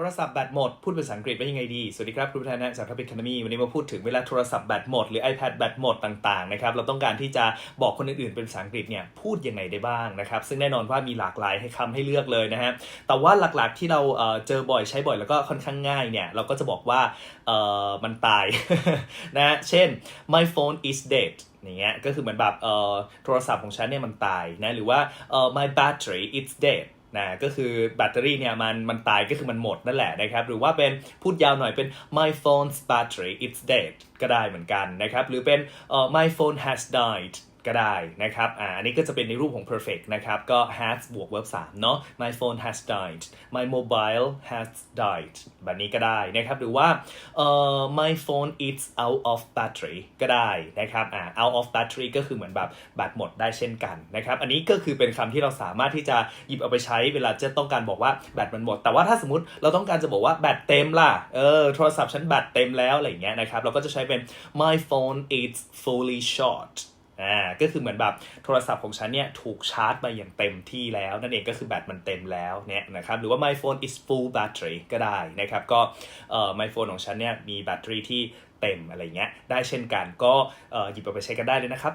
โทรศัพท์แบตหมด พูดภาษาอังกฤษว่ายังไงดี สวัสดีครับครูพัฒนะจากทัพพิคามีวันนี้มาพูดถึงเวลาโทรศัพท์แบตหมด หรือ iPad แบตหมดต่างๆนะครับเราต้องการที่จะบอกคนอื่นๆเป็นภาษาอังกฤษเนี่ยพูดยังไงได้บ้างนะครับซึ่งแน่นอนว่ามีหลากหลายให้คำให้เลือกเลยนะฮะแต่ว่าหลักๆที่เราเจอบ่อยใช้บ่อยแล้วก็ค่อนข้างง่ายเนี่ยเราก็จะบอกว่าเออมันตายนะเช่น my phone is dead อย่างเงี้ยก็คือเหมือนแบบเอ่อโทรศัพท์ของฉันเนี่ยมันตายนะหรือว่าเอ่อ my battery is dead นะก็คือแบตเตอรี่เนี่ยมันมันตายก็คือมันหมดนั่นแหละนะครับ หรือว่าเป็นพูดยาวหน่อยเป็น my phone's battery it's dead ก็ได้เหมือนกันนะครับ หรือเป็น uh, my phone has died ก็ได้นะครับอ่าอันนี้ก็จะเป็นในรูปของ perfect นะครับก็ has บวก verb 3เนาะ my phone has died my mobile has died แบบนี้ก็ได้นะครับหรือว่าเอ่อ my phone is out of battery ก็ได้นะครับอ่า out of battery ก็คือเหมือนแบบแบตหมดได้เช่นกันนะครับอันนี้ก็คือเป็นคำที่เราสามารถที่จะหยิบเอาไปใช้เวลาจะต้องการบอกว่าแบตมันหมด แต่ว่าถ้าสมมติเราต้องการจะบอกว่าแบตเต็มล่ะเออโทรศัพท์ฉันแบตเต็มแล้วอะไรอย่างเงี้ยนะครับเราก็จะใช้เป็น my phone is fully charged อ่าก็คือเหมือนแบบโทรศัพท์ของฉันเนี่ยถูกชาร์จมาอย่างเต็มที่แล้ว นั่นเองก็คือแบตมันเต็มแล้วเนี่ยนะครับหรือว่า my phone is full battery ก็ได้นะครับก็เอ่อ my phone ของฉันเนี่ยมีแบตเตอรี่ที่เต็มอะไรเงี้ยได้เช่นกันก็เอ่อหยิบเอาไปใช้กันได้เลยนะครับ